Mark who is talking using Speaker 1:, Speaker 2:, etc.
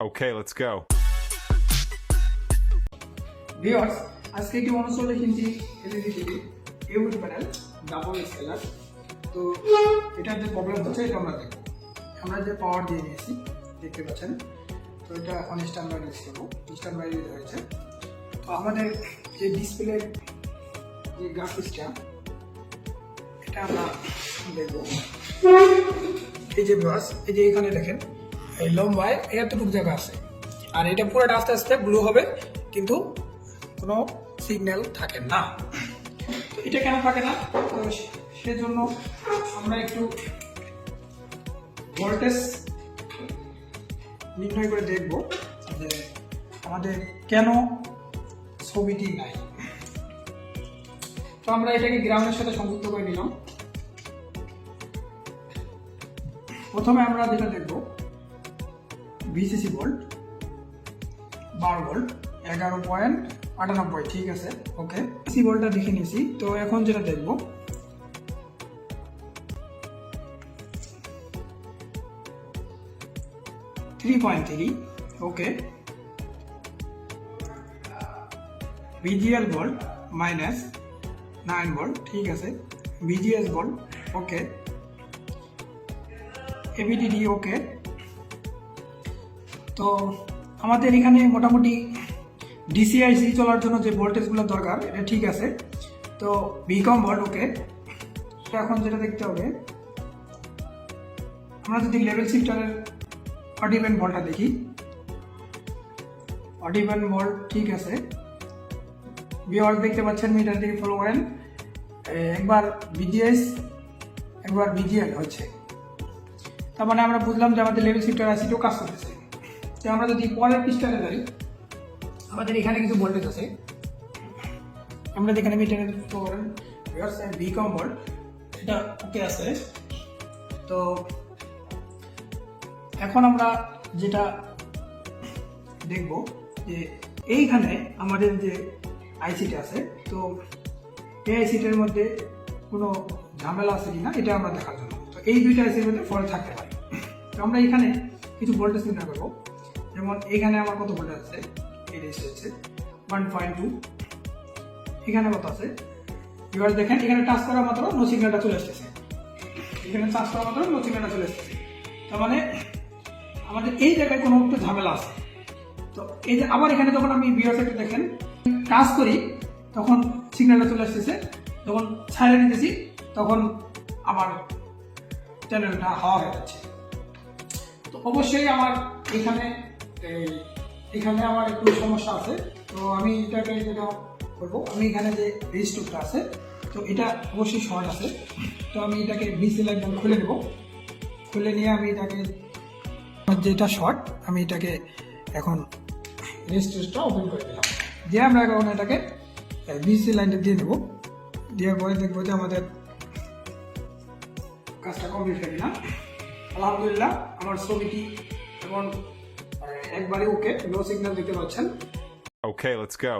Speaker 1: Okay, let's go.
Speaker 2: Viewers আজকে একটি উনচল্লিশ inch LED TV used panel double scaler তো এটার যে প্রবলেম হচ্ছে এটা আমরা দেখব। আমরা যে পাওয়ার দিয়ে নিয়েছি দেখতে পাচ্ছেন? তো এটা এখন স্ট্যান্ড বাই ইউজ করব। স্ট্যান্ড বাই হয়েছে। তো আমাদের যে ডিসপ্লের যে গ্রাফিক্সটা এটা আমরা দেখব। এই যে ব্রাশ এই যে এখানে দেখেন এই লম্বায় এতটুকু জায়গা আছে। আর এটা পুরোটা আস্তে আস্তে ব্লু হবে, কিন্তু কোনো সিগন্যাল থাকে না। এটা কেন থাকে না? তো সেজন্য আমরা একটু ভোল্টেজ নির্ণয় করে দেখব যে আমাদের কেন ছবিটি নাই। তো আমরা এটাকে গ্রাউন্ডের সাথে সংযুক্ত করে নিলাম। প্রথমে আমরা যেটা দেখব ভিসিসি ভোল্ট বারো ভোল্ট এগারো পয়েন্ট আটানব্বই, ঠিক আছে? ওকে সি ভোল্টটা দেখে নিয়েছি। তো এখন যেটা দেখব three point three okay VGL volt minus nine volt ঠিক আছে? VGS volt okay AVDD okay তো আমাদের এখানে মোটামুটি ডিসিআইসি চলার জন্য যে ভোল্টেজগুলো দরকার, এটা ঠিক আছে। তো বিকম ভোল্ট ওকে এখন যেটা দেখতে হবে, আমরা যদি লেভেল শিফটারের অডিভেন ভোল্টটা দেখি। অডিভেন ভোল্ট ঠিক আছে। বিওয়ার দেখতে পাচ্ছেন মিটার থেকে ফলো করেন। একবার বিজিএস একবার বিজিএল হচ্ছে। তার মানে আমরা বুঝলাম যে আমাদের লেভেল শিফটার আইসিটিও কাজ করতেছে। তো আমরা যদি পরের পৃষ্ঠাতে যাই, আমাদের এখানে কিছু ভোল্টেজ আছে। আমরা যেখানে মিটারের করেন ভি কম ভোল্ট এটা ওকে আছে। তো এখন আমরা যেটা দেখব যে এইখানে আমাদের যে আইসিটা আছে, তো এই আইসিটার মধ্যে কোনো ঝামেলা আছে কিনা, এটা আমরা দেখার জন্য। তো এই দুইটা আইসির মধ্যে ফল্ট থাকতে পারে। তো আমরা এখানে কিছু ভোল্টেজ নির্ণয় করব। যেমন এখানে আমার কত ভোল্টেজ আছে? এই রেজিস্টার হচ্ছে ওয়ান পয়েন্ট টু এখানে কত আছে? এবার দেখেন, এখানে টাচ করা মাত্র নো সিগন্যালটা চলে আসতেছে এখানে টাচ করা মাত্র নো সিগন্যালটা চলে আসতেছে তার মানে আমাদের এই জায়গায় কোনো একটু ঝামেলা আছে। তো এই যে আবার এখানে যখন আমি বিয়ার একটু দেখেন কাজ করি, তখন সিগন্যালটা চলে আসতেছে যখন ছাড়ে নিতেছি তখন আবার চ্যানেলটা হাওয়া হয়ে যাচ্ছে। তো অবশ্যই আমার এখানে এখানে আমার একটু সমস্যা আছে। তো আমি এটাকে যেটা করব, আমি এখানে যে রেজিস্টারটা আছে, তো এটা অবশ্যই শর্ট আছে। তো আমি এটাকে ভিসিএল একদম খুলে নেব। খুলে নিয়ে আমি এটাকে যেটা শর্ট আমি এটাকে এখন রেজিস্টারটা ওপেন করে দিলাম। দিয়ে আমরা এখন এটাকে ভিসি লাইনটা দিয়ে দেবো। দেওয়ার পরে দেখব যে আমাদের কাজটা কমপ্লিট হয়ে না আলহামদুলিল্লাহ, আমার ছবিটি এখন একবারে ওকে নো সিগন্যাল দিতে পারছেন
Speaker 1: Okay, let's go.